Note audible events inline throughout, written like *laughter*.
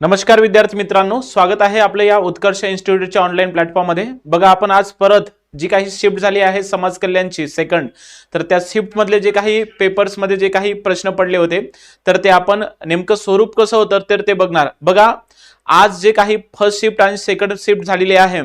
नमस्कार विद्यार्थी मित्रांनो स्वागत आहे आपल्या या उत्कर्ष इन्स्टिट्यूटच्या ऑनलाईन प्लॅटफॉर्ममध्ये बघा आपण आज परत जी काही शिफ्ट झाली आहे समाज कल्याणची सेकंड तर त्या शिफ्टमधले जे काही पेपर्समध्ये जे काही प्रश्न पडले होते तर ते आपण नेमकं स्वरूप कसं होतं तर ते बघणार. बघा आज जे काही फर्स्ट शिफ्ट आणि सेकंड शिफ्ट झालेले आहे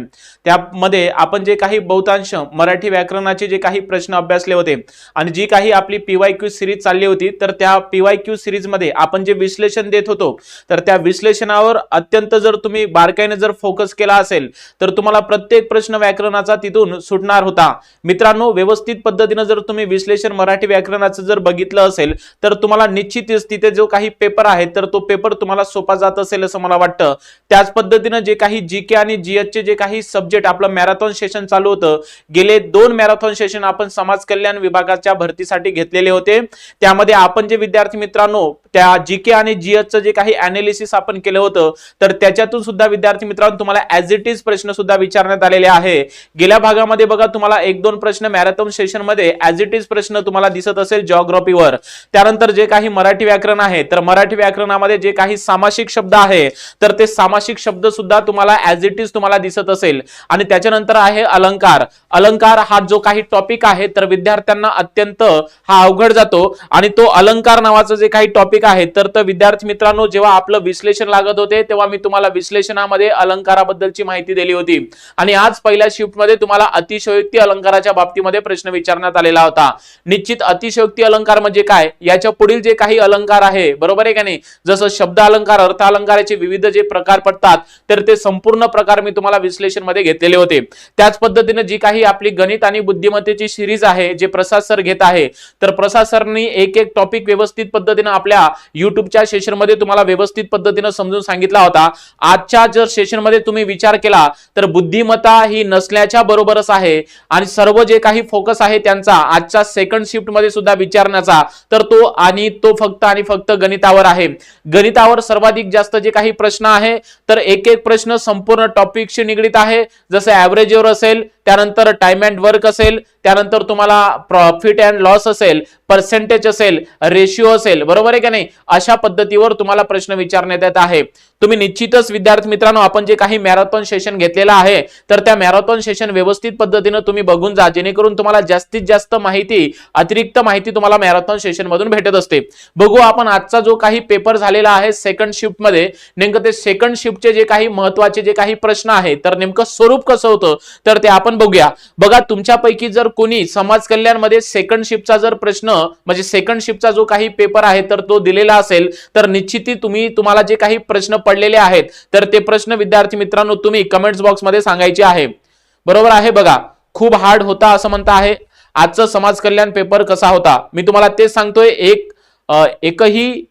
त्यामध्ये आपण जे काही बहुतांश मराठी व्याकरणाचे जे काही प्रश्न अभ्यासले होते आणि जी काही आपली पीवाय क्यू सिरीज चालली होती तर त्या पीवाय क्यू सिरीजमध्ये आपण जे विश्लेषण देत होतो तर त्या विश्लेषणावर अत्यंत जर तुम्ही बारकाईने जर फोकस केला असेल तर तुम्हाला प्रत्येक प्रश्न व्याकरणाचा तिथून सुटणार होता. मित्रांनो व्यवस्थित पद्धतीनं जर तुम्ही विश्लेषण मराठी व्याकरणाचं जर बघितलं असेल तर तुम्हाला निश्चितच तिथे जो काही पेपर आहे तर तो पेपर तुम्हाला सोपा जात असेल असं मला वाटतं. त्याच पद्धतीनं जे काही जी के आणि GH चे जे काही सब्जेक्ट आपलं मॅरेथॉन सेशन चालू होतं गेले दोन मॅरेथॉन सेशन आपण समाज कल्याण विभागाच्या भरतीसाठी घेतलेले होते. त्यामध्ये आपण जे विद्यार्थी मित्रांनो त्या जी के आणि GH चं जे काही अनालिसिस आपण केलं होतं तर त्याच्यातून सुद्धा विद्यार्थी मित्रांनो तुम्हाला ऍज इट इज प्रश्न सुद्धा विचारण्यात आलेले आहे. गेल्या भागामध्ये बघा तुम्हाला एक दोन प्रश्न मॅरेथॉन सेशनमध्ये ऍज इट इज प्रश्न तुम्हाला दिसत असेल जॉग्रॉफीवर त्यानंतर जे काही मराठी व्याकरण आहे तर मराठी व्याकरणामध्ये जे काही सामासिक शब्द आहे तर ते सामासिक शब्द सुद्धा तुम्हाला ऍज इट इज तुम्हाला दिसत असेल. आणि त्याच्यानंतर आहे अलंकार. अलंकार हा जो काही टॉपिक आहे तर विद्यार्थ्यांना अत्यंत हा अवघड जातो. आणि तो अलंकार नावाचं जे काही टॉपिक आहे तर विद्यार्थी मित्रांनो जेव्हा आपलं विश्लेषण लागत होते तेव्हा मी तुम्हाला विश्लेषणामध्ये अलंकाराबद्दलची माहिती दिली होती. आणि आज पहिल्या शिफ्टमध्ये तुम्हाला अतिशयोक्ती अलंकाराच्या बाबतीमध्ये प्रश्न विचारण्यात आलेला होता. निश्चित अतिशयोक्ती अलंकार म्हणजे काय? याच्या पुढील जे काही अलंकार आहे बरोबर आहे का नाही? जसं शब्द अलंकार अर्थ अलंकाराचे विविध जे प्रकार पडतात तर ते संपूर्ण प्रकार मी तुम्हाला विश्लेषणमध्ये घेतलेले होते. त्याच पद्धतीने जी काही आपली गणित आणि बुद्धिमत्तेची सिरीज आहे जे प्रसाद सर घेत आहे तर प्रसाद सरनी एक एक टॉपिक व्यवस्थित पद्धतीने आपल्या युट्यूबच्या सेशनमध्ये तुम्हाला व्यवस्थित पद्धतीने समजून सांगितला होता. आजच्या जर सेशनमध्ये तुम्ही विचार केला तर बुद्धिमत्ता ही नसल्याच्या बरोबरच आहे आणि सर्व जे काही फोकस आहे त्यांचा आजच्या सेकंड शिफ्टमध्ये सुद्धा विचारण्याचा तर तो आणि तो फक्त आणि फक्त गणितावर आहे. गणितावर सर्वाधिक जास्त जे काही प्रश्न आहे तर एक एक प्रश्न संपूर्ण टॉपिकशी निगडीत आहे. जसं ऍव्हरेजवर असेल त्यानंतर टाइम अँड वर्क असेल त्यानंतर तुम्हाला प्रॉफिट अँड लॉस असेल पर्सेंटेज असेल रेशिओ असेल बरोबर आहे का नाही? अशा पद्धतीवर तुम्हाला प्रश्न विचारण्यात येत आहे. तुम्ही निश्चितच विद्यार्थी मित्रांनो आपण जे काही मॅरेथॉन सेशन घेतलेलं आहे तर त्या मॅरेथॉन सेशन व्यवस्थित पद्धतीनं तुम्ही बघून जा जेणेकरून तुम्हाला जास्तीत जास्त माहिती अतिरिक्त माहिती तुम्हाला मॅरेथॉन सेशन मधून भेटत असते. बघू आपण आजचा जो काही पेपर झालेला आहे सेकंड शिफ्टमध्ये नेमकं ते सेकंड शिफ्टचे जे काही महत्त्वाचे जे काही प्रश्न आहे तर नेमकं स्वरूप कसं होतं? तर ते आपण बघूया. बघा तुमच्यापैकी जर कोणी समाज कल्याणमध्ये सेकंड शिफ्टचा जर प्रश्न म्हणजे सेकंड शिफ्टचा जो काही पेपर आहे तर तो दिलेला असेल तर निश्चित तुम्ही तुम्हाला जे काही प्रश्न पडलेले आहेत तर ते प्रश्न विद्यार्थी मित्रांनो तुम्ही कमेंट्स बॉक्समध्ये सांगायचे आहे. बरोबर आहे बघा. खूप हार्ड होता असं म्हणता आहे. आजचं समाज कल्याण पेपर कसा होता? मी तुम्हाला तेच सांगतोय. एक एकही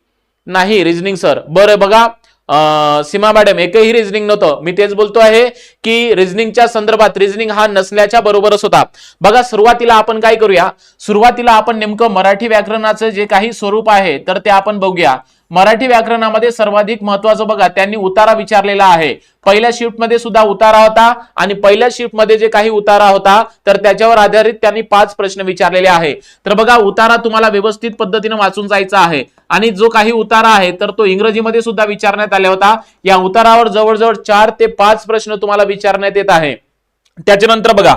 नाही रिजनिंग सर बरं बघा. सीमा मॅडम एकही रिझनिंग नव्हतं. मी तेच बोलतो आहे की रिझनिंगच्या संदर्भात रिझनिंग हा नसल्याच्या बरोबरच होता. बघा सुरुवातीला आपण काय करूया? सुरुवातीला आपण नेमकं मराठी व्याकरणाचं जे काही स्वरूप आहे तर ते आपण बघूया. मराठी व्याकरणामध्ये सर्वाधिक महत्वाचं बघा त्यांनी उतारा विचारलेला आहे. पहिल्या शिफ्टमध्ये सुद्धा उतारा होता आणि पहिल्या शिफ्टमध्ये जे काही उतारा होता तर त्याच्यावर आधारित त्यांनी पाच प्रश्न विचारलेले आहे. तर बघा उतारा तुम्हाला व्यवस्थित पद्धतीने वाचून जायचा आहे. आणि जो काही उतारा आहे तर तो इंग्रजीमध्ये सुद्धा विचारण्यात आला होता. या उतारावर जवळजवळ चार ते पाच प्रश्न तुम्हाला विचारण्यात येत आहे. त्याच्यानंतर बघा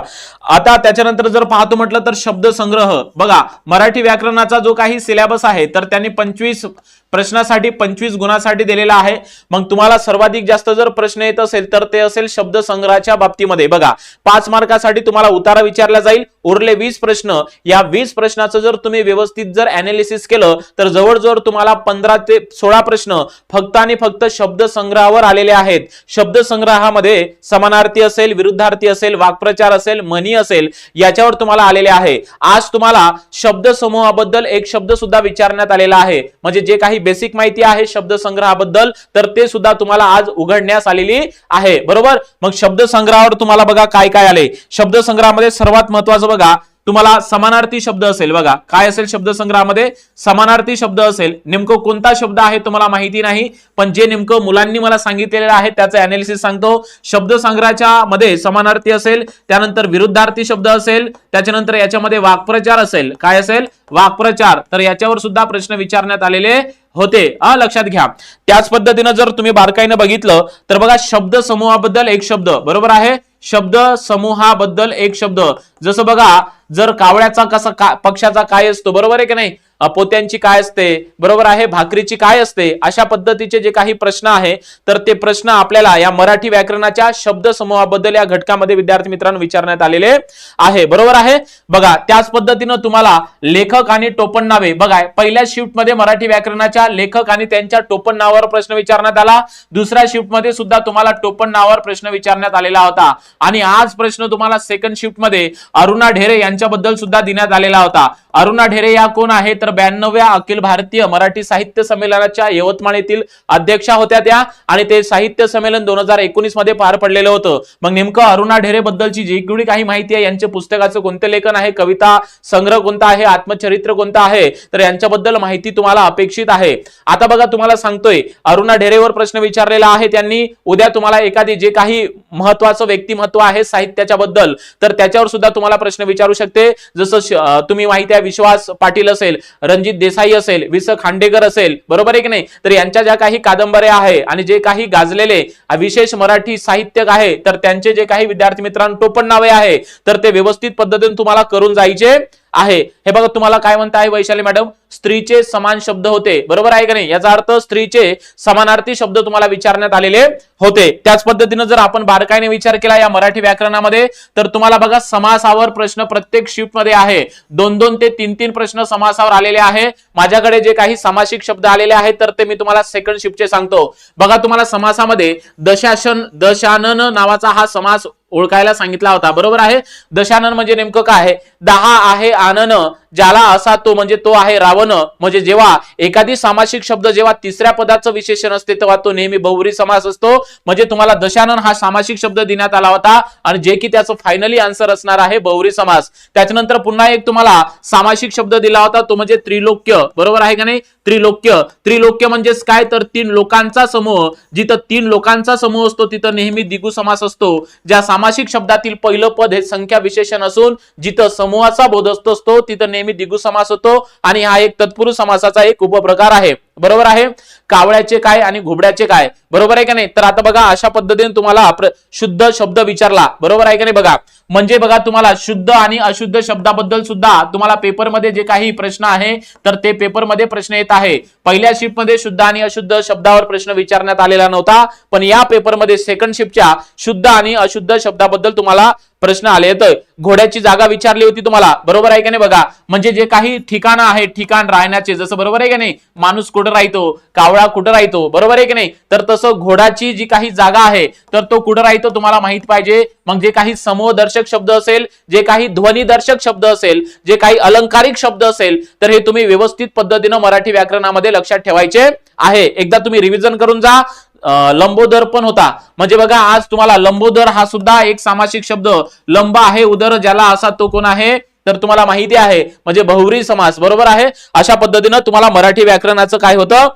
आता त्याच्यानंतर जर पाहतो म्हटलं तर शब्द संग्रह बघा मराठी व्याकरणाचा जो काही सिलेबस आहे तर त्यांनी पंचवीस प्रश्नासाठी पंचवीस गुणासाठी दिलेला आहे. मग तुम्हाला सर्वाधिक जास्त जर प्रश्न येत असेल तर ते असेल शब्द संग्रहाच्या बाबतीमध्ये. बघा पाच मार्कासाठी तुम्हाला उतारा विचारला जाईल. उरले वीस प्रश्न. या वीस प्रश्नाचं जर तुम्ही व्यवस्थित जर अनालिसिस केलं तर जवळजवळ तुम्हाला पंधरा ते सोळा प्रश्न फक्त आणि फक्त शब्द संग्रहावर आलेले आहेत. शब्द संग्रहामध्ये समानार्थी असेल विरुद्धार्थी असेल वाक्प्रचार असेल म्हणी असेल याच्यावर तुम्हाला आलेले आहे. आज तुम्हाला शब्द समूहाबद्दल एक शब्द सुद्धा विचारण्यात आलेला आहे. म्हणजे जे काही बेसिक माहिती आहे शब्द संग्रहाबद्दल तर ते सुद्धा तुम्हाला आज उघडण्यास आलेली आहे. बरोबर? मग शब्द संग्रहावर तुम्हाला बघा काय काय आले. शब्द संग्रहामध्ये सर्वात महत्वाचं बघा तुम्हाला समानार्थी शब्द असेल. बघा काय असेल शब्दसंग्रहामध्ये? समानार्थी शब्द असेल. नेमकं कोणता शब्द आहे तुम्हाला माहिती नाही पण जे नेमकं मुलांनी मला सांगितलेलं आहे त्याचं अनालिसिस सांगतो. शब्दसंग्रहाच्या मध्ये समानार्थी असेल त्यानंतर विरुद्धार्थी शब्द असेल त्याच्यानंतर याच्यामध्ये वाक्प्रचार असेल. काय असेल? वाक्प्रचार. तर याच्यावर सुद्धा प्रश्न विचारण्यात आलेले होते. हा लक्षात घ्या. त्याच पद्धतीनं जर तुम्ही बारकाईनं बघितलं तर बघा शब्द समूहाबद्दल एक शब्द. बरोबर आहे? शब्द समूहाबद्दल एक शब्द. जसं बघा जर कावळ्याचा कसा का, पक्षाचा काय असतो बरोबर आहे की नाही? पोत्यांची काय असते बरोबर आहे? भाकरीची काय असते? अशा पद्धतीचे जे काही प्रश्न आहे तर ते प्रश्न आपल्याला या मराठी व्याकरणाच्या शब्द समूहाबद्दल या घटकामध्ये विद्यार्थी मित्रांनो विचारण्यात आलेले आहे. बरोबर आहे? बघा त्याच पद्धतीनं तुम्हाला लेखक आणि टोपण नावे बघा पहिल्या शिफ्टमध्ये मराठी व्याकरणाच्या लेखक आणि त्यांच्या टोपण नावावर प्रश्न विचारण्यात आला. दुसऱ्या शिफ्टमध्ये सुद्धा तुम्हाला टोपण नावावर प्रश्न विचारण्यात आलेला होता. आणि आज प्रश्न तुम्हाला सेकंड शिफ्टमध्ये अरुणा ढेरे यांच्याबद्दल सुद्धा देण्यात आलेला होता. अरुणा ढेरे या कोण आहे? तर ब्याण्णव्या अखिल भारतीय मराठी साहित्य संमेलनाच्या यवतमाळ येथील अध्यक्षा होत्या त्या. आणि ते साहित्य संमेलन दोन हजार एकोणीसमध्ये पार पडलेलं होतं. मग नेमकं अरुणा ढेरे बद्दलची जी जेवढी काही माहिती आहे यांच्या पुस्तकाचं कोणतं लेखन आहे? कविता संग्रह कोणता आहे? आत्मचरित्र कोणतं आहे? तर यांच्याबद्दल माहिती तुम्हाला अपेक्षित आहे. आता बघा तुम्हाला सांगतोय अरुणा ढेरेवर प्रश्न विचारलेला आहे. त्यांनी उद्या तुम्हाला एखादी जे काही महत्वाचं व्यक्तिमत्व आहे साहित्याच्या बद्दल तर त्याच्यावर सुद्धा तुम्हाला प्रश्न विचारू शकते. जसं तुम्ही माहिती आहे विश्वास पाटील असेल रणजित देसाई असेल वि स खांडेकर असेल बरोबर आहे की नाही? तर यांच्या ज्या काही कादंबऱ्या आहे आणि जे काही गाजलेले विशेष मराठी साहित्यक आहे तर त्यांचे जे काही विद्यार्थी मित्रांनो टोपण नावे आहे. तर ते व्यवस्थित पद्धतीने तुम्हाला करून जायचे. आहे. हे बघा तुम्हाला काय म्हणता आहे वैशाली मॅडम? स्त्रीचे समान शब्द होते. बरोबर आहे का नाही? याचा अर्थ स्त्रीचे समानार्थी शब्द तुम्हाला विचारण्यात आलेले होते. त्याच पद्धतीनं जर आपण बारकाईने विचार केला या मराठी व्याकरणामध्ये तर तुम्हाला बघा समासावर प्रश्न प्रत्येक शिफ्टमध्ये आहे. दोन दोन ते तीन तीन प्रश्न समासावर आलेले आहे. माझ्याकडे जे काही सामासिक शब्द आलेले आहेत तर ते मी तुम्हाला सेकंड शिफ्टचे सांगतो. बघा तुम्हाला समासामध्ये दशाशन दशानन नावाचा हा समास ओळखायला सांगितला होता. बरोबर आहे? दशानन म्हणजे नेमकं काय आहे? दहा आहे आनन ज्याला असा तो म्हणजे तो आहे रावण. म्हणजे जेव्हा एखादी सामासिक शब्द जेव्हा तिसऱ्या पदाचं विशेषण असते तेव्हा तो नेहमी बहुरी समास असतो. म्हणजे तुम्हाला दशानन हा सामासिक शब्द देण्यात आला होता आणि जे की त्याचं फायनली आन्सर असणार आहे बहुरी समास. त्याच्यानंतर पुन्हा एक तुम्हाला सामासिक शब्द दिला होता तो म्हणजे त्रिलोक्य. बरोबर आहे का नाही? त्रिलोक्य. त्रिलोक्य म्हणजेच काय? तर तीन लोकांचा समूह. जिथं तीन लोकांचा समूह असतो तिथं नेहमी दिगू समास असतो. ज्या सामासिक शब्दातील पहिलं पद हे संख्या विशेषण असून जिथं समूहाचा बोध असतो असतो तिथं नेहमी दिगू समास होतो आणि हा एक तत्पुरुष समासाचा एक उपप्रकार आहे. बरोबर आहे? कावळ्याचे काय आणि घुबड्याचे काय? बरोबर आहे का नाही? तर आता बघा अशा पद्धतीने तुम्हाला शुद्ध शब्द विचारला. बरोबर आहे का नाही बघा? म्हणजे बघा तुम्हाला शुद्ध आणि अशुद्ध शब्दाबद्दल सुद्धा तुम्हाला पेपरमध्ये जे काही प्रश्न आहे तर ते पेपरमध्ये प्रश्न येत आहे. पहिल्या शिफ्टमध्ये शुद्ध आणि अशुद्ध शब्दावर प्रश्न विचारण्यात आलेला नव्हता पण या पेपरमध्ये सेकंड शिफ्टच्या शुद्ध आणि अशुद्ध शब्दाबद्दल तुम्हाला प्रश्न आले. तर घोड्याची जागा विचारली होती तुम्हाला. बरोबर आहे का नाही बघा? म्हणजे जे काही ठिकाणं आहेत ठिकाण राहण्याचे जसं बरोबर आहे का नाही? माणूस कुठं राहतो? कावळा कुठं राहतो? बरोबर आहे की नाही? तर तसं घोडाची जी काही जागा आहे तर तो कुठं राहतो तुम्हाला माहीत पाहिजे. मग जे काही समूहदर्शक शब्द असेल जे काही ध्वनीदर्शक शब्द असेल जे काही अलंकारिक शब्द असेल तर हे तुम्ही व्यवस्थित पद्धतीनं मराठी व्याकरणामध्ये लक्षात ठेवायचे आहे. एकदा तुम्ही रिव्हिजन करून जा. लंबोदर पण होता. म्हणजे बघा आज तुम्हाला लंबोदर हा सुद्धा एक सामासिक शब्द. लंब आहे उदर ज्याला असा तो कोण आहे? तर तुम्हाला माहिती आहे. म्हणजे बहुरी समास बरोबर आहे? अशा पद्धतीनं तुम्हाला मराठी व्याकरणाचं काय होतं?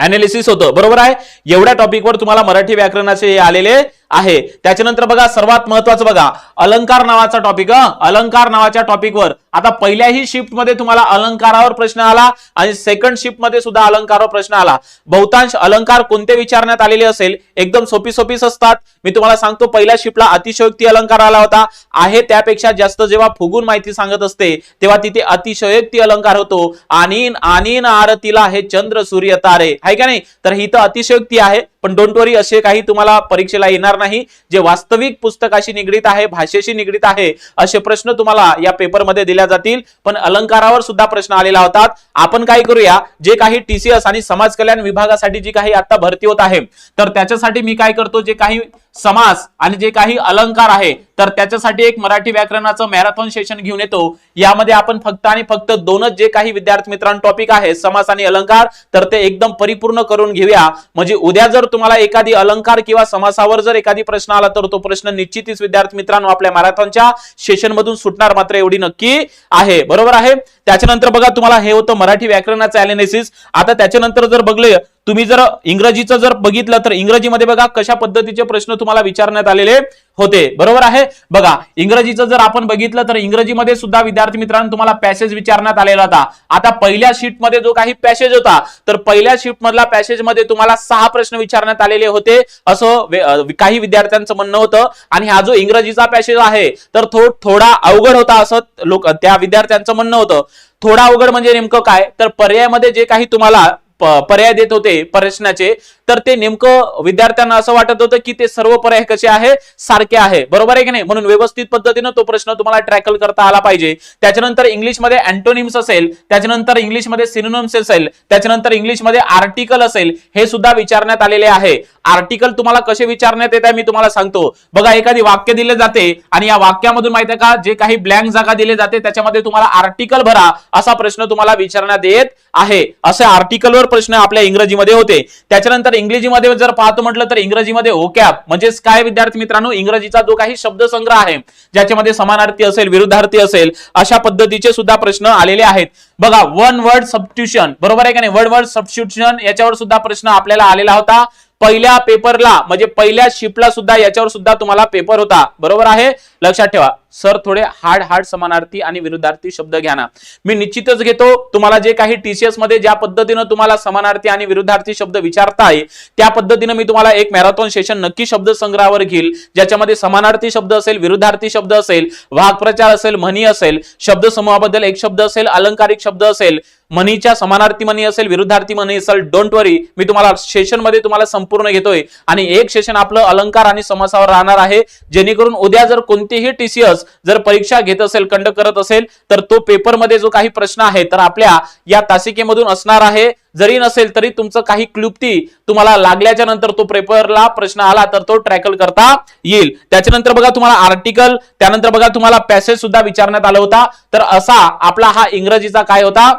अनालिसिस होतं. बरोबर आहे? एवढ्या टॉपिकवर तुम्हाला मराठी व्याकरणाचे आलेले आहे. त्याच्यानंतर बघा सर्वात महत्वाचं बघा अलंकार नावाचा टॉपिक अलंकार नावाच्या टॉपिकवर आता पहिल्याही शिफ्टमध्ये तुम्हाला अलंकारावर प्रश्न आला आणि सेकंड शिफ्टमध्ये सुद्धा अलंकारावर प्रश्न आला. बहुतांश अलंकार कोणते विचारण्यात आलेले असेल एकदम सोपी सोपीच असतात. मी तुम्हाला सांगतो पहिल्या शिफ्टला अतिशयोक्ती अलंकार आला होता. आहे त्यापेक्षा जास्त जेव्हा फुगून माहिती सांगत असते तेव्हा तिथे अतिशयोक्ती अलंकार होतो. आणि आणि आरतीला हे चंद्र सूर्य तारे. आहे का नाही? तर ही तर अतिशयोक्ती आहे. पण डोंट वरी असे काही तुम्हाला परीक्षेला येणार नाही. जे वास्तविक पुस्तकाशी निगडीत आहे भाषेशी निगडीत आहे असे प्रश्न तुम्हाला या पेपरमध्ये दिल्या जातील. पण अलंकारावर सुद्धा प्रश्न आलेला होता. आपण काय करूया? जे काही टीसीएस आणि समाज कल्याण विभागासाठी जी काही आता भरती होत आहे तर त्याच्यासाठी मी काय करतो? जे काही समास आणि जे काही अलंकार आहे तर त्याच्यासाठी एक मराठी व्याकरणाचं मॅरेथॉन सेशन घेऊन येतो. यामध्ये आपण फक्त आणि फक्त दोनच जे काही विद्यार्थी मित्रांनो टॉपिक आहे समास आणि अलंकार तर ते एकदम परिपूर्ण करून घेऊया. म्हणजे उद्या जर तुम्हाला एखादी अलंकार किंवा समासावर जर एखादी प्रश्न आला तर तो प्रश्न निश्चितच विद्यार्थी मित्रांनो आपल्या मॅरेथॉनच्या सेशन मधून सुटणार मात्र एवढी नक्की आहे. बरोबर आहे? त्याच्यानंतर बघा तुम्हाला हे होतं मराठी व्याकरणाचं अनालिसिस आता त्याच्यानंतर जर बघले तुम्ही जर इंग्रजीचं जर बघितलं तर इंग्रजीमध्ये बघा कशा पद्धतीचे प्रश्न तुम्हाला विचारण्यात आलेले होते. बरोबर आहे? बघा इंग्रजीचं जर आपण बघितलं तर इंग्रजीमध्ये सुद्धा विद्यार्थी मित्रांनो तुम्हाला पॅसेज विचारण्यात आलेला होता. आता पहिल्या शीटमध्ये जो काही पॅसेज होता तर पहिल्या शीट पॅसेजमध्ये तुम्हाला सहा प्रश्न विचारण्यात आलेले होते. असं वे- काही विद्यार्थ्यांचं म्हणणं होतं. आणि हा जो इंग्रजीचा पॅसेज आहे तर तो थोडा अवघड होता असं लोक त्या विद्यार्थ्यांचं म्हणणं होतं. थोडा अवघड म्हणजे नेमकं काय? तर पर्यायामध्ये जे काही तुम्हाला पर्याय देत होते प्रश्नाचे तर ते नेमकं विद्यार्थ्यांना असं वाटत होतं की ते सर्व पर्याय कसे आहे सारखे आहे. बरोबर आहे की नाही? म्हणून व्यवस्थित पद्धतीनं तो प्रश्न तुम्हाला ट्रॅकल करता आला पाहिजे. त्याच्यानंतर इंग्लिशमध्ये अँटोनिम्स असेल त्याच्यानंतर इंग्लिशमध्ये सिनोनिम्स असेल त्याच्यानंतर इंग्लिशमध्ये आर्टिकल असेल हे सुद्धा विचारण्यात आलेले आहे. आर्टिकल तुम्हाला कसे विचारण्यात येत आहे मी तुम्हाला सांगतो. बघा एखादी वाक्य दिले जाते आणि या वाक्यामधून माहिती आहे का जे काही ब्लँक जागा दिले जाते त्याच्यामध्ये तुम्हाला आर्टिकल भरा असा प्रश्न तुम्हाला विचारण्यात येत आहे. असे आर्टिकलवर प्रश्न आपल्या इंग्रजीमध्ये होते. त्याच्यानंतर इंग्रजीमध्ये जर पाहतो म्हटलं तर इंग्रजीमध्ये ओकॅप म्हणजेच काय विद्यार्थी मित्रांनो इंग्रजीचा जो काही शब्दसंग्रह आहे ज्याच्यामध्ये समानार्थी असेल विरुद्धार्थी असेल अशा पद्धतीचे सुद्धा प्रश्न आलेले आहेत. बघा वन वर्ड सबस्टिट्यूशन बरोबर आहे का नाही? वन वर्ड सबस्टिट्यूशन याच्यावर सुद्धा प्रश्न आपल्याला आलेला होता. पहिल्या पेपरला म्हणजे पहिल्या शिपला सुद्धा याच्यावर सुद्धा तुम्हाला पेपर होता. बरोबर आहे? लक्षात ठेवा सर थोडे हार्ड हार्ड समानार्थी आणि विरुद्धार्थी शब्द घ्या ना. मी निश्चितच घेतो तुम्हाला जे काही टीसीएसमध्ये ज्या पद्धतीनं तुम्हाला समानार्थी आणि विरुद्धार्थी शब्द विचारताय त्या पद्धतीनं मी तुम्हाला एक मॅरेथॉन सेशन नक्की शब्द संग्रहावर घेईल ज्याच्यामध्ये समानार्थी शब्द असेल विरुद्धार्थी शब्द असेल वाक्प्रचार असेल म्हणी असेल शब्द समूहाबद्दल एक शब्द असेल अलंकारिक शब्द असेल म्हणीच्या समानार्थी म्हणी असेल विरुद्धार्थी म्हणी असेल डोंट वरी मी तुम्हाला सेशनमध्ये तुम्हाला संपूर्ण घेतोय. आणि एक सेशन आपलं अलंकार आणि समासावर राहणार आहे जेणेकरून उद्या जर कोणतीही टीसीएस जर परीक्षा घेत असेल कंडक्ट करत असेल तर तो पेपरमध्ये जो काही प्रश्न आहे तर आपल्या या तासिकेमधून असणार आहे. जरी नसेल तरी तुमचं काही क्लुप्ती तुम्हाला लागल्याच्या नंतर तो पेपरला प्रश्न आला तर तो ट्रॅकल करता येईल. त्याच्यानंतर बघा तुम्हाला आर्टिकल त्यानंतर बघा तुम्हाला पॅसेज सुद्धा विचारण्यात आला होता. तर असा आपला हा इंग्रजीचा काय होता?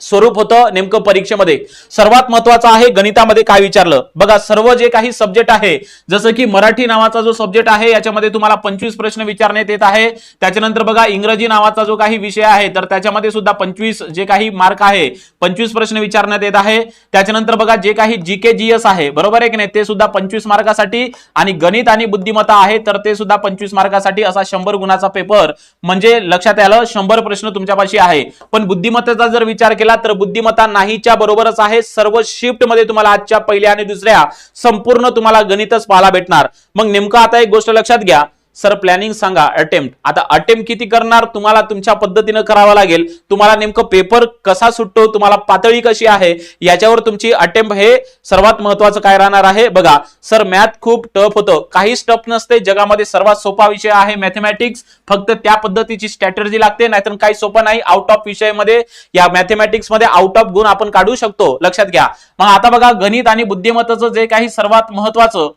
स्वरूप होतं नेमकं परीक्षेमध्ये. सर्वात महत्वाचं आहे गणितामध्ये काय विचारलं. बघा सर्व जे काही सब्जेक्ट आहे जसं की मराठी नावाचा जो सब्जेक्ट आहे याच्यामध्ये तुम्हाला पंचवीस प्रश्न विचारण्यात येत आहे. त्याच्यानंतर बघा इंग्रजी नावाचा जो काही विषय आहे तर त्याच्यामध्ये सुद्धा पंचवीस जे काही मार्क आहे पंचवीस प्रश्न विचारण्यात येत आहे. त्याच्यानंतर बघा जे काही जी के जी एस आहे बरोबर आहे की नाही? ते सुद्धा पंचवीस मार्कासाठी आणि गणित आणि बुद्धिमत्ता आहे तर ते सुद्धा पंचवीस मार्कासाठी असा शंभर गुणाचा पेपर म्हणजे लक्षात आलं शंभर प्रश्न तुमच्यापाशी आहे. पण बुद्धिमत्तेचा जर विचार केला तर बुद्धिमत्ता नाहीच्या बरोबरच आहे. सर्व शिफ्टमध्ये तुम्हाला आजच्या पहिल्या आणि दुसऱ्या संपूर्ण तुम्हाला गणितच पाहायला भेटणार. मग नेमकं आता एक गोष्ट लक्षात घ्या. सर प्लॅनिंग सांगा अटेम्प्ट आता अटेम्प्ट किती करणार? तुम्हाला तुमच्या पद्धतीनं करावं लागेल. तुम्हाला नेमकं पेपर कसा सुटतो? तुम्हाला पातळी कशी आहे? याच्यावर तुमची अटेम्प्ट हे सर्वात महत्वाचं काय राहणार आहे? बघा सर मॅथ खूप टफ होतं. काहीच टफ नसते. जगामध्ये सर्वात सोपा विषय आहे मॅथमॅटिक्स फक्त त्या पद्धतीची स्ट्रॅटर्जी लागते नाहीतर काही सोपं नाही. आउट ऑफ विषयामध्ये या मॅथमॅटिक्समध्ये आउट ऑफ गुण आपण काढू शकतो. लक्षात घ्या. मग आता बघा गणित आणि बुद्धिमत्ताचं जे काही सर्वात महत्वाचं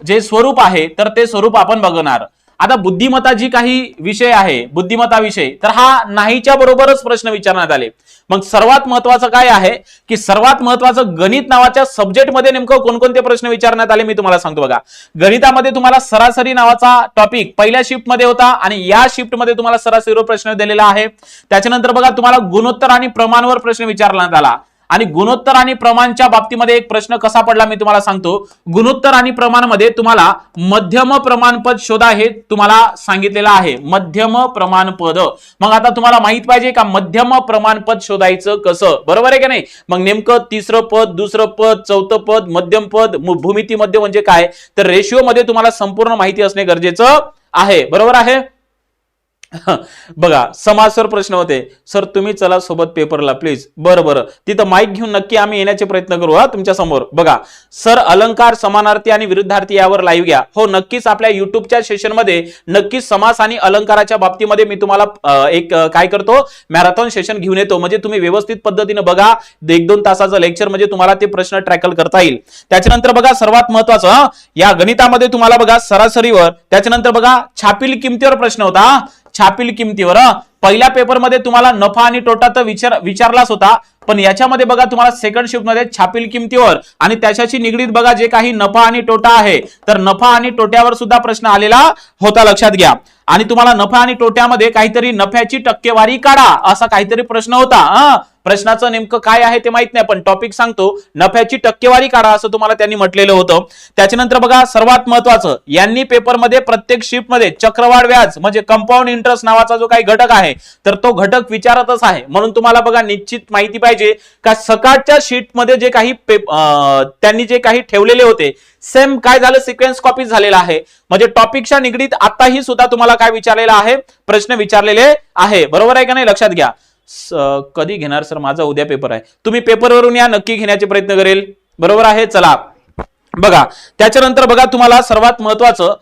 जे स्वरूप आहे तर ते स्वरूप आपण बघणार. आता बुद्धिमत्ता जी काही विषय आहे बुद्धिमत्ता विषय तर हा नाहीच्या बरोबरच प्रश्न विचारण्यात आले. मग सर्वात महत्वाचं काय आहे की सर्वात महत्वाचं गणित नावाच्या सब्जेक्टमध्ये नेमकं कोणकोणते प्रश्न विचारण्यात आले मी तुम्हाला सांगतो बघा. गणितामध्ये तुम्हाला सरासरी नावाचा टॉपिक पहिल्या शिफ्टमध्ये होता आणि या शिफ्टमध्ये तुम्हाला सरासरीवर प्रश्न दिलेला आहे. त्याच्यानंतर बघा तुम्हाला गुणोत्तर आणि प्रमाणवर प्रश्न विचारण्यात आला. आणि गुणोत्तर आणि प्रमाणच्या बाबतीमध्ये एक प्रश्न कसा पडला मी तुम्हाला सांगतो. गुणोत्तर आणि प्रमाणमध्ये तुम्हाला मध्यम प्रमाणपद शोधा हे तुम्हाला सांगितलेलं आहे. मध्यम प्रमाणपद. मग आता तुम्हाला माहीत पाहिजे का मध्यम प्रमाणपद शोधायचं कसं? बरोबर आहे का नाही? मग नेमकं तिसरं पद दुसरं पद चौथं पद मध्यम पद भूमिती मध्य म्हणजे काय? तर रेशिओ मध्ये तुम्हाला संपूर्ण माहिती असणे गरजेचं आहे. बरोबर आहे? *laughs* बघा समाजवर प्रश्न होते. सर तुम्ही चला सोबत पेपरला प्लीज बरं बरं. तिथं माईक घेऊन नक्की आम्ही येण्याचे प्रयत्न करू हा तुमच्यासमोर. बघा सर अलंकार समानार्थी आणि विरुद्धार्थी यावर लाईव्ह घ्या. हो नक्कीच आपल्या युट्यूबच्या सेशनमध्ये नक्कीच समास आणि अलंकाराच्या बाबतीमध्ये मी तुम्हाला एक काय करतो मॅरेथॉन सेशन घेऊन येतो. म्हणजे तुम्ही व्यवस्थित पद्धतीने बघा एक दोन तासाचं लेक्चर म्हणजे तुम्हाला ते प्रश्न ट्रॅकल करता येईल. त्याच्यानंतर बघा सर्वात महत्वाचं या गणितामध्ये तुम्हाला बघा सरासरीवर त्याच्यानंतर बघा छापील किमतीवर प्रश्न होता छापील किमतीवर. पहिल्या पेपरमध्ये तुम्हाला नफा आणि तोटा तर विचार विचारलाच होता. पण याच्यामध्ये बघा तुम्हाला सेकंड शिफ्टमध्ये छापील किमतीवर आणि त्याच्याशी निगडीत बघा जे काही नफा आणि तोटा आहे तर नफा आणि तोट्यावर सुद्धा प्रश्न आलेला होता. लक्षात घ्या. आणि तुम्हाला नफा आणि तोट्यामध्ये काहीतरी नफ्याची टक्केवारी काढा असा काहीतरी प्रश्न होता. हा? प्रश्नाचं नेमकं काय आहे ते माहीत नाही पण टॉपिक सांगतो नफ्याची टक्केवारी काढा असं तुम्हाला त्यांनी म्हटलेलं होतं. त्याच्यानंतर बघा सर्वात महत्वाचं यांनी पेपरमध्ये प्रत्येक शिफ्टमध्ये चक्रवाढ व्याज म्हणजे कंपाऊंड इंटरेस्ट नावाचा जो काही घटक आहे तर तो घटक विचारतच आहे. म्हणून तुम्हाला बघा निश्चित माहिती पाहिजे का सकाळच्या शीटमध्ये जे काही पेप- त्यांनी जे काही ठेवलेले होते सेम काय झालं सिक्वेन्स कॉपी झालेला आहे. म्हणजे टॉपिकच्या निगडीत आताही सुद्धा तुम्हाला काय विचारलेला आहे? प्रश्न विचारलेले आहे. बरोबर आहे का नाही? लक्षात घ्या. कधी घेणार? सर माझा उद्या पेपर आहे. तुम्ही पेपरवरून या नक्की घेण्याचे प्रयत्न करेल. बरोबर आहे? चला. बघा. त्याच्यानंतर बघा तुम्हाला सर्वात महत्वाचं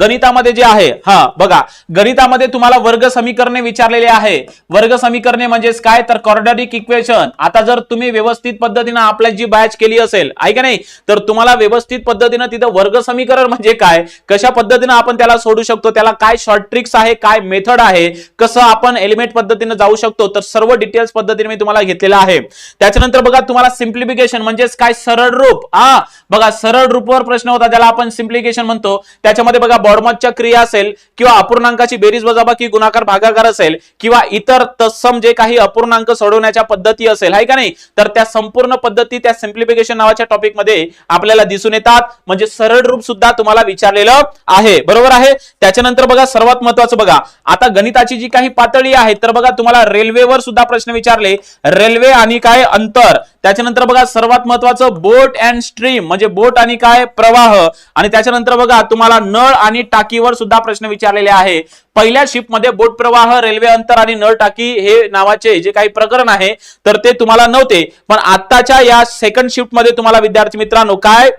गणितामध्ये जे आहे हा बघा गणितामध्ये तुम्हाला वर्ग समीकरणे विचारलेले आहे. वर्ग समीकरणे म्हणजेच काय? तर कॉर्डरिक इक्वेशन आता जर तुम्ही व्यवस्थित पद्धतीनं आपल्या जी बॅच केली असेल ऐका नाही? तर तुम्हाला व्यवस्थित पद्धतीनं तिथं वर्ग समीकरण म्हणजे काय? कशा पद्धतीनं आपण त्याला सोडू शकतो? त्याला काय शॉर्ट ट्रिक्स आहे? काय मेथड आहे? कसं आपण एलिमेंट पद्धतीनं जाऊ शकतो? तर सर्व डिटेल्स पद्धतीने मी तुम्हाला घेतलेलं आहे. त्याच्यानंतर बघा तुम्हाला सिम्प्लिफिकेशन म्हणजेच काय? सरळ रूप. हा बघा सरळ रूपवर प्रश्न होता ज्याला आपण सिम्प्लिकेशन म्हणतो. त्याच्या याच्यामध्ये बघा बॉडमॉटच्या क्रिया असेल किंवा अपूर्णांकाची बेरीज वजाबाकी गुणाकार भागाकार असेल किंवा इतर तत्सम जे काही अपूर्णांक सोडवण्याच्या पद्धती असेल आहे का नाही? तर त्या संपूर्ण पद्धती त्या सिम्प्लिफिकेशन नावाच्या टॉपिकमध्ये आपल्याला दिसून येतात. म्हणजे सरळ रूप सुद्धा तुम्हाला विचारलेलं आहे. बरोबर आहे? त्याच्यानंतर बघा सर्वात महत्वाचं बघा. आता गणिताची जी काही पातळी आहे तर बघा तुम्हाला रेल्वेवर सुद्धा प्रश्न विचारले. रेल्वे आणि काय? अंतर. त्याच्यानंतर बघा सर्वात महत्वाचं बोट अँड स्ट्रीम. म्हणजे बोट आणि काय? प्रवाह. आणि त्याच्यानंतर बघा तुम्हाला नळ आणि टाकीवर सुद्धा प्रश्न विचारलेले आहे. पहिल्या शिफ्टमध्ये बोट प्रवाह रेल्वे अंतर आणि नळ टाकी हे नावाचे जे काही प्रकरण आहे तर ते तुम्हाला नव्हते. पण आत्ताच्या या सेकंड शिफ्टमध्ये तुम्हाला विद्यार्थी मित्रांनो काय?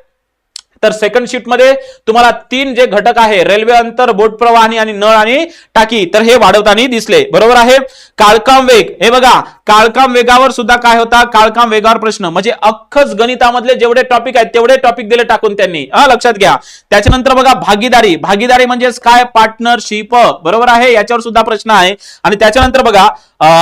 तर सेकंड शिफ्टमध्ये तुम्हाला तीन जे घटक आहे रेल्वे अंतर बोट प्रवाह आणि नळ आणि टाकी तर हे वाढवताना दिसले. बरोबर आहे? काळकाम वेग. हे बघा काळकाम वेगावर सुद्धा काय होता? काळकाम वेगावर प्रश्न. म्हणजे अख्खच गणितामधले जेवढे टॉपिक आहेत तेवढे टॉपिक दिले टाकून त्यांनी. हा लक्षात घ्या. त्याच्यानंतर बघा भागीदारी. भागीदारी म्हणजेच काय? पार्टनरशिप बरोबर आहे? याच्यावर सुद्धा प्रश्न आहे. आणि त्याच्यानंतर बघा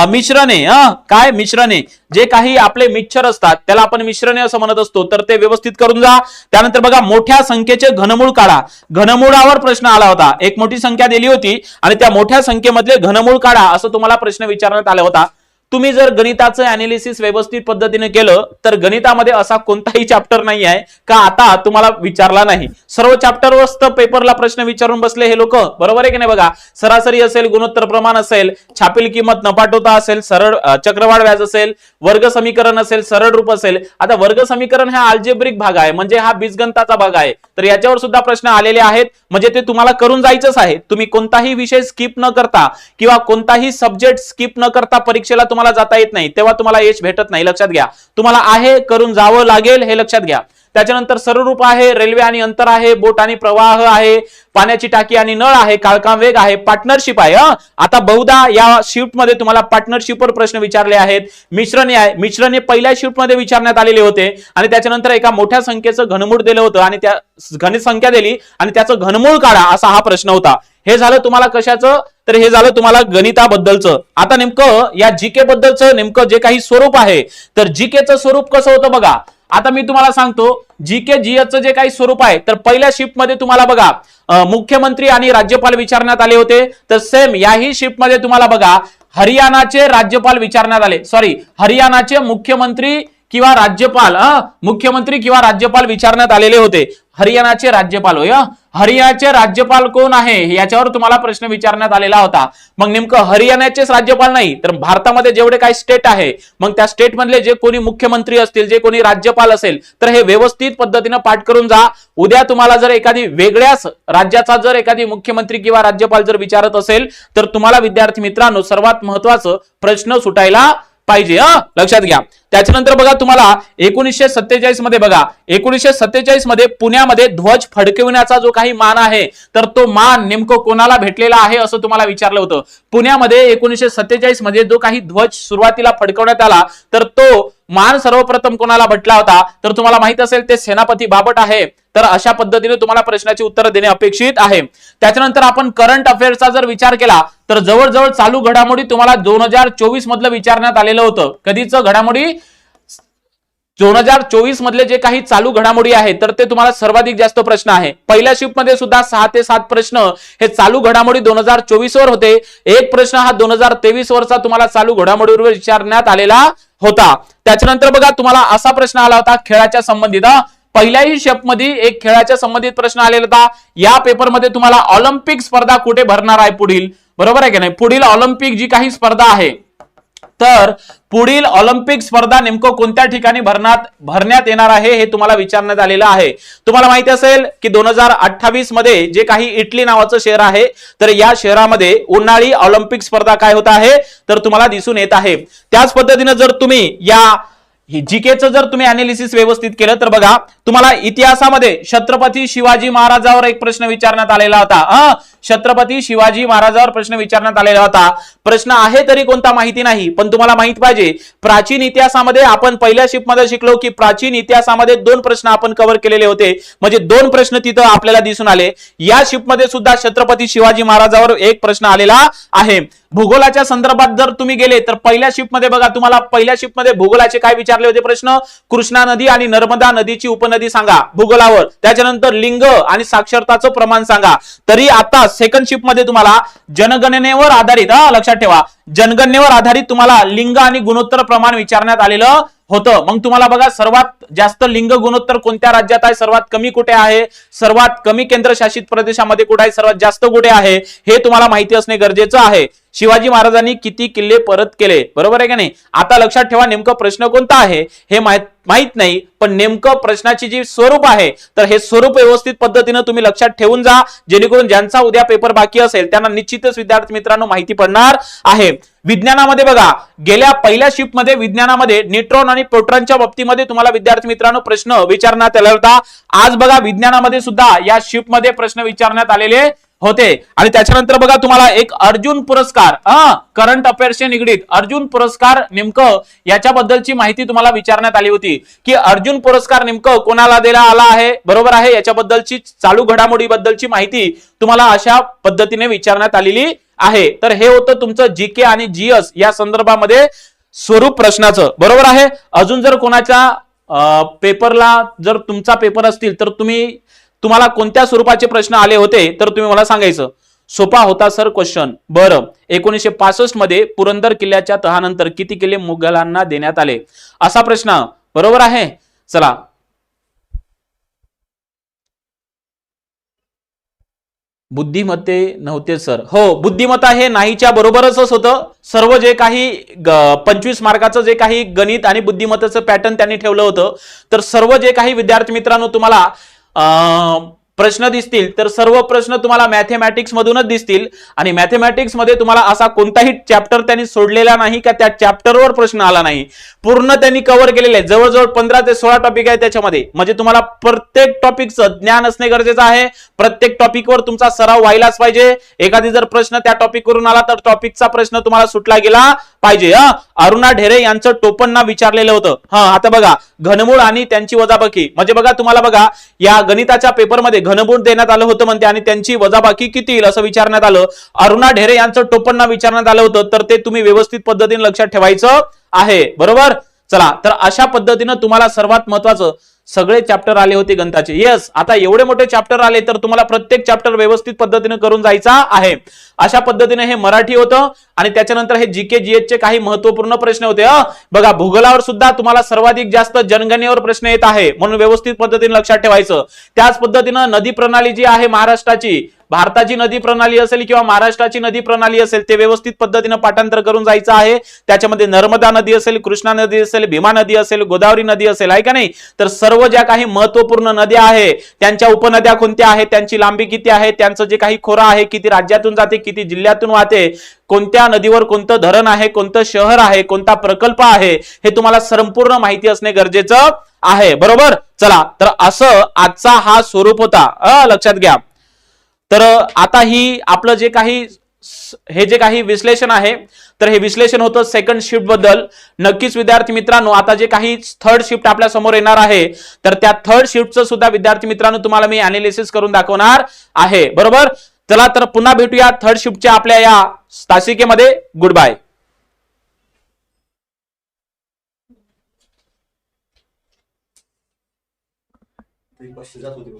मिश्रणे. काय? मिश्रणे. जे काही आपले मिक्सर असतात त्याला आपण मिश्रणे असं म्हणत असतो. तर ते व्यवस्थित करून जा. त्यानंतर बघा मोठ्या संख्येचे घनमूळ काढा. घनमूळावर प्रश्न आला होता. एक मोठी संख्या दिली होती आणि त्या मोठ्या संख्येमधले घनमूळ काढा असं तुम्हाला प्रश्न विचारण्यात आला होता. तुम्ही जर गणिताचं अनालिसिस व्यवस्थित पद्धतीने केलं तर गणितामध्ये असा कोणताही चॅप्टर नाही आहे का आता तुम्हाला विचारला नाही. सर्व चॅप्टरवर पेपरला प्रश्न विचारून बसले हे लोक. बरोबर आहे की नाही बघा? सरासरी असेल गुणोत्तर प्रमाण असेल छापील किंमत नपाटोता असेल सरळ चक्रवाढ व्याज असेल वर्ग समीकरण असेल सरळ रूप असेल. आता वर्ग समीकरण हा अल्जेब्रिक भाग आहे म्हणजे हा बीजगंताचा भाग आहे. तर याच्यावर सुद्धा प्रश्न आलेले आहेत. म्हणजे ते तुम्हाला करून जायचंच आहे. तुम्ही कोणताही विषय स्किप न करता किंवा कोणताही सब्जेक्ट स्किप न करता परीक्षेला तुम्हाला जाता येत नाही तेव्हा तुम्हाला यश भेटत नाही. लक्षात घ्या. तुम्हाला आहे करून जावं लागेल हे लक्षात घ्या. त्याच्यानंतर सरळरूप आहे रेल्वे आणि अंतर आहे बोट आणि प्रवाह आहे पाण्याची टाकी आणि नळ आहे काळकाम वेग आहे पार्टनरशिप आहे आता बहुधा या शिफ्टमध्ये तुम्हाला पार्टनरशिपवर प्रश्न विचारले आहेत. मिश्रणे आहे मिश्रणे पहिल्या शिफ्टमध्ये विचारण्यात आलेले होते आणि त्याच्यानंतर एका मोठ्या संख्येचं घनमूळ दिलं होतं आणि त्या घनसंख्या दिली आणि त्याचं घनमूळ काढा असा हा प्रश्न होता. हे झालं तुम्हाला कशाचं? तर हे झालं तुम्हाला गणिताबद्दलचं. आता नेमकं या जीके बद्दलचं नेमकं जे काही स्वरूप आहे तर जीकेचं स्वरूप कसं होतं बघा. आता मी तुम्हाला सांगतो जीके जीएसचं जे काही स्वरूप आहे तर पहिल्या शिफ्टमध्ये तुम्हाला बघा मुख्यमंत्री आणि राज्यपाल विचारण्यात आले होते. तर सेम याही शिफ्टमध्ये तुम्हाला बघा हरियाणाचे राज्यपाल विचारण्यात आले. सॉरी हरियाणाचे मुख्यमंत्री किंवा राज्यपाल मुख्यमंत्री किंवा राज्यपाल विचारण्यात आलेले होते. हरियाणाचे राज्यपाल होय हरियाणाचे राज्यपाल कोण आहे? याच्यावर तुम्हाला प्रश्न विचारण्यात आलेला होता. मग नेमकं हरियाणाचेच राज्यपाल नाही तर भारतामध्ये जेवढे काही स्टेट आहे मग त्या स्टेट मधले जे कोणी मुख्यमंत्री असतील जे कोणी राज्यपाल असेल तर हे व्यवस्थित पद्धतीनं पाठ करून जा. उद्या तुम्हाला जर एखादी वेगळ्याच राज्याचा जर एखादी मुख्यमंत्री किंवा राज्यपाल जर विचारत असेल तर तुम्हाला विद्यार्थी मित्रांनो सर्वात महत्वाचं प्रश्न सुटायला पाहिजे हा? लक्षात घ्या. त्याच्यानंतर बघा तुम्हाला एकोणीसशे सत्तेचाळीसमध्ये बघा एकोणीसशे सत्तेचाळीसमध्ये पुण्यामध्ये ध्वज फडकविण्याचा जो काही मान आहे तर तो मान नेमकं कोणाला भेटलेला आहे असं तुम्हाला विचारलं होतं. पुण्यामध्ये एकोणीसशे सत्तेचाळीसमध्ये जो काही ध्वज सुरुवातीला फडकवण्यात आला तर तो मान सर्वप्रथम कोणाला भेटला होता? तर तुम्हाला माहीत असेल ते सेनापती बाबट आहे. तर अशा पद्धतीने तुम्हाला प्रश्नाची उत्तर देणे अपेक्षित आहे. त्याच्यानंतर आपण करंट अफेअर्सचा जर विचार केला तर जवळजवळ चालू घडामोडी तुम्हाला दोन हजार चोवीस मधलं विचारण्यात आलेलं होतं. कधीच घडामोडी? दोन हजार चोवीस मधले जे काही चालू घडामोडी आहेत तर ते तुम्हाला सर्वाधिक जास्त प्रश्न आहे. पहिल्या शिफ्टमध्ये सुद्धा सहा ते सात प्रश्न हे चालू घडामोडी दोन हजार चोवीस वर होते. एक प्रश्न हा दोन हजार तेवीस वरचा तुम्हाला चालू घडामोडीवर विचारण्यात आलेला होता. त्याच्यानंतर बघा तुम्हाला असा प्रश्न आला होता खेळाच्या संबंधित. पहिल्याही शेपमध्ये एक खेळाच्या संबंधित प्रश्न आलेला होता. या पेपरमध्ये तुम्हाला ऑलिम्पिक स्पर्धा कुठे भरणार आहे पुढील? बरोबर आहे की नाही? पुढील ऑलिम्पिक जी काही स्पर्धा आहे तर पुढील ऑलिम्पिक स्पर्धा नेमकं कोणत्या ठिकाणी भरण्यात भरण्यात येणार आहे हे तुम्हाला विचारण्यात आलेलं आहे. तुम्हाला माहिती असेल की दोन हजार अठ्ठावीसमध्ये जे काही इटली नावाचं शहर आहे तर या शहरामध्ये उन्हाळी ऑलिम्पिक स्पर्धा काय होत आहे तर तुम्हाला दिसून येत आहे. त्याच पद्धतीनं जर तुम्ही या जीकेचं जर तुम्ही अनालिसिस व्यवस्थित केलं तर बघा तुम्हाला इतिहासामध्ये छत्रपती शिवाजी महाराजावर एक प्रश्न विचारण्यात आलेला होता. छत्रपती शिवाजी महाराजावर प्रश्न विचारण्यात आलेला होता. प्रश्न आहे तरी कोणता माहिती नाही पण तुम्हाला माहीत पाहिजे प्राचीन इतिहासामध्ये आपण पहिल्या शिफ्टमध्ये शिकलो की प्राचीन इतिहासामध्ये दोन प्रश्न आपण कव्हर केलेले होते. म्हणजे दोन प्रश्न तिथं आपल्याला दिसून आले. या शिफ्टमध्ये सुद्धा छत्रपती शिवाजी महाराजावर एक प्रश्न आलेला आहे. भूगोलाच्या संदर्भात जर तुम्ही गेले तर पहिल्या शिफ्टमध्ये बघा तुम्हाला पहिल्या शिफ्टमध्ये भूगोलाचे काय विचारले होते प्रश्न? कृष्णा नदी आणि नर्मदा नदीची उपनदी सांगा भूगोलावर. त्याच्यानंतर लिंग आणि साक्षरताचं प्रमाण सांगा. तरी आता सेकंड शिफ्टमध्ये तुम्हाला जनगणनेवर आधारित हा लक्षात ठेवा. जनगणनेवर आधारित तुम्हाला लिंग आणि गुणोत्तर प्रमाण विचारण्यात आलेलं होतं. मग तुम्हाला बघा सर्वात जास्त लिंग गुणोत्तर कोणत्या राज्यात आहे? सर्वात कमी कुठे आहे? सर्वात कमी केंद्रशासित प्रदेशामध्ये कुठे आहे? सर्वात जास्त कुठे आहे? हे तुम्हाला माहिती असणे गरजेचं आहे. शिवाजी महाराजांनी किती किल्ले परत केले? बरोबर आहे का नाही? आता लक्षात ठेवा नेमकं प्रश्न कोणता आहे हे माहीत माहीत नाही पण नेमकं प्रश्नाची जी स्वरूप आहे तर हे स्वरूप व्यवस्थित पद्धतीनं तुम्ही लक्षात ठेवून जा जेणेकरून ज्यांचा उद्या पेपर बाकी असेल त्यांना निश्चितच विद्यार्थी मित्रांनो माहिती पडणार आहे. विज्ञानामध्ये बघा गेल्या पहिल्या शिफ्टमध्ये विज्ञानामध्ये न्यूट्रॉन आणि प्रोट्रॉनच्या बाबतीमध्ये तुम्हाला विद्यार्थी मित्रांनो प्रश्न विचारण्यात आला होता. आज बघा विज्ञानामध्ये सुद्धा या शिफ्टमध्ये प्रश्न विचारण्यात आलेले होते. आणि त्याच्यानंतर बघा तुम्हाला एक अर्जुन पुरस्कार करंट अफेअर्सशी निगडीत. अर्जुन पुरस्कार नेमकं याच्याबद्दलची माहिती तुम्हाला विचारण्यात आली होती. की अर्जुन पुरस्कार नेमकं कोणाला दिला आला आहे? बरोबर आहे याच्याबद्दलची चालू घडामोडी बद्दलची माहिती तुम्हाला अशा पद्धतीने विचारण्यात आलेली आहे. तर हे होतं तुमचं जी के आणि जीएस या संदर्भामध्ये स्वरूप प्रश्नाचं. बरोबर आहे? अजून जर कोणाच्या पेपरला जर तुमचा पेपर असतील तर तुम्ही तुम्हाला कोणत्या स्वरूपाचे प्रश्न आले होते तर तुम्ही मला सांगायचं. सोपा होता सर क्वेश्चन बरं. एकोणीसशे पासष्टमध्ये पुरंदर किल्ल्याच्या तहानंतर किती किल्ले मुघलांना देण्यात आले? असा प्रश्न बरोबर आहे? चला. बुद्धिमत्ते नव्हते सर हो बुद्धिमत्ता हे नाहीच्या बरोबरच होतं. सर्व जे काही पंचवीस मार्काचं जे काही गणित आणि बुद्धिमत्तेचं पॅटर्न त्यांनी ठेवलं होतं. तर सर्व जे काही विद्यार्थी मित्रांनो तुम्हाला प्रश्न दिसतील तर सर्व प्रश्न तुम्हाला मॅथेमॅटिक्स मधूनच दिसतील. आणि मॅथेमॅटिक्समध्ये तुम्हाला असा कोणताही चॅप्टर त्यांनी सोडलेला नाही का त्या चॅप्टरवर प्रश्न आला नाही. पूर्ण त्यांनी कव्हर केलेले आहे जवळजवळ पंधरा ते सोळा टॉपिक आहे त्याच्यामध्ये. म्हणजे तुम्हाला प्रत्येक टॉपिकचं ज्ञान असणे गरजेचं आहे. प्रत्येक टॉपिकवर तुमचा सराव व्हायलाच पाहिजे. एखादी जर प्रश्न त्या टॉपिक वरून आला तर टॉपिकचा प्रश्न तुम्हाला सुटला गेला पाहिजे हा? अरुणा ढेरे यांचं टोपणना विचारलेलं होतं. हा आता बघा घनमूळ आणि त्यांची वजाबाकी. म्हणजे बघा तुम्हाला बघा या गणिताच्या पेपरमध्ये घनमूळ देण्यात आलं होतं म्हणते आणि त्यांची वजाबाकी किती येईल असं विचारण्यात आलं. अरुणा ढेरे यांचं टोपणना विचारण्यात आलं होतं तर ते तुम्ही व्यवस्थित पद्धतीने लक्षात ठेवायचं आहे. बरोबर? चला तर अशा पद्धतीनं तुम्हाला सर्वात महत्वाचं सगळे चॅप्टर आले होते गणिताचे येस आता एवढे मोठे चॅप्टर आले तर तुम्हाला प्रत्येक चॅप्टर व्यवस्थित पद्धतीने करून जायचा आहे. अशा पद्धतीने हे मराठी होतं आणि त्याच्यानंतर हे जीके जीएच चे काही महत्त्वपूर्ण प्रश्न होते. बघा भूगोलावर सुद्धा तुम्हाला सर्वाधिक जास्त जनगणनेवर प्रश्न येत आहे. म्हणून व्यवस्थित पद्धतीने लक्षात ठेवायचं. त्याच पद्धतीनं नदी प्रणाली जी आहे महाराष्ट्राची भारताची नदी प्रणाली असेल किंवा महाराष्ट्राची नदी प्रणाली असेल ते व्यवस्थित पद्धतीनं पाठांतर करून जायचं आहे. त्याच्यामध्ये नर्मदा नदी असेल कृष्णा नदी असेल भीमा नदी असेल गोदावरी नदी असेल आहे का नाही? तर सर्व ज्या काही महत्त्वपूर्ण नद्या आहे त्यांच्या उपनद्या कोणत्या आहेत त्यांची लांबी किती आहे त्यांचं जे काही खोरा आहे किती राज्यातून जाते किती जिल्ह्यातून वाहते कोणत्या नदीवर कोणतं धरण आहे कोणतं शहर आहे कोणता प्रकल्प आहे हे तुम्हाला संपूर्ण माहिती असणे गरजेचं आहे. बरोबर? चला तर असं आजचा हा स्वरूप होता. अ, लक्षात घ्या. तर आता ही आपलं जे काही हे जे काही विश्लेषण आहे तर हे विश्लेषण होतं सेकंड शिफ्टबद्दल. नक्कीच विद्यार्थी मित्रांनो आता जे काही थर्ड शिफ्ट आपल्यासमोर येणार आहे तर त्या थर्ड शिफ्टचं सुद्धा विद्यार्थी मित्रांनो तुम्हाला मी अनालिसिस करून दाखवणार आहे. बरोबर? चला तर पुन्हा भेटूया थर्ड शिफ्टच्या आपल्या या तासिकेमध्ये. गुड बाय जात होती